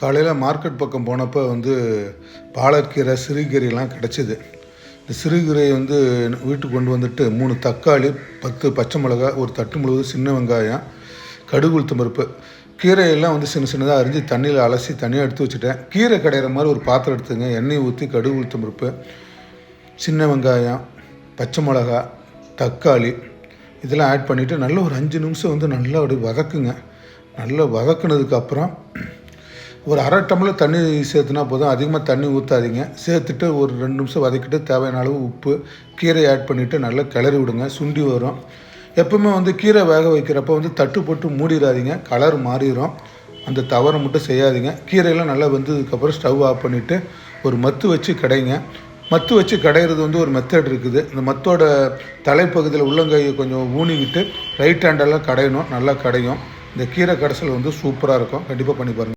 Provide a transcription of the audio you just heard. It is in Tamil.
காலையில் மார்க்கெட் பக்கம் போனப்போ வந்து பாலக்கீரை சிறுகீரைலாம் கிடச்சிது. இந்த சிறுகீரையை வந்து வீட்டுக்கு கொண்டு வந்துட்டு மூணு தக்காளி பத்து பச்சை மிளகாய் ஒரு தட்டு முழுவதும் சின்ன வெங்காயம் கடுகு உளுத்தம் பருப்பு கீரையெல்லாம் வந்து சின்ன சின்னதாக அரிஞ்சு தண்ணியில் அலசி தனியாக எடுத்து வச்சுட்டேன். கீரை கடையிற மாதிரி ஒரு பாத்திரம் எடுத்துங்க. எண்ணெய் ஊற்றி கடுகு உளுத்தம் பருப்பு சின்ன வெங்காயம் பச்சை மிளகா தக்காளி இதெல்லாம் ஆட் பண்ணிவிட்டு நல்ல ஒரு அஞ்சு நிமிஷம் வந்து நல்லா அப்படி வதக்குங்க. நல்லா வதக்குனதுக்கப்புறம் ஒரு அரை டம்ளர் தண்ணி சேர்த்துனா போதும். அதிகமாக தண்ணி ஊற்றாதீங்க சேர்த்துட்டு ஒரு ரெண்டு நிமிஷம் வதக்கிட்டு தேவையான அளவு உப்பு கீரை ஆட் பண்ணிவிட்டு நல்லா கிளறி விடுங்க. சுண்டி வரும். எப்பவுமே வந்து கீரை வேக வைக்கிறப்ப வந்து தட்டு போட்டு மூடிடாதீங்க. கலர் மாறிடும் அந்த தவறை மட்டும் செய்யாதீங்க. கீரையெல்லாம் நல்லா வெந்ததுக்கப்புறம் ஸ்டவ் ஆஃப் பண்ணிவிட்டு ஒரு மத்து வச்சு கடைங்க. மத்து வச்சு கடையிறது வந்து ஒரு மெத்தட் இருக்குது. இந்த மத்தோட தலைப்பகுதியில் உள்ளங்கையை கொஞ்சம் ஊனிக்கிட்டு ரைட் ஹேண்டெல்லாம் கடையணும். நல்லா கடையும். இந்த கீரை கடைசல் வந்து சூப்பராக இருக்கும். கண்டிப்பாக பண்ணி பாருங்கள்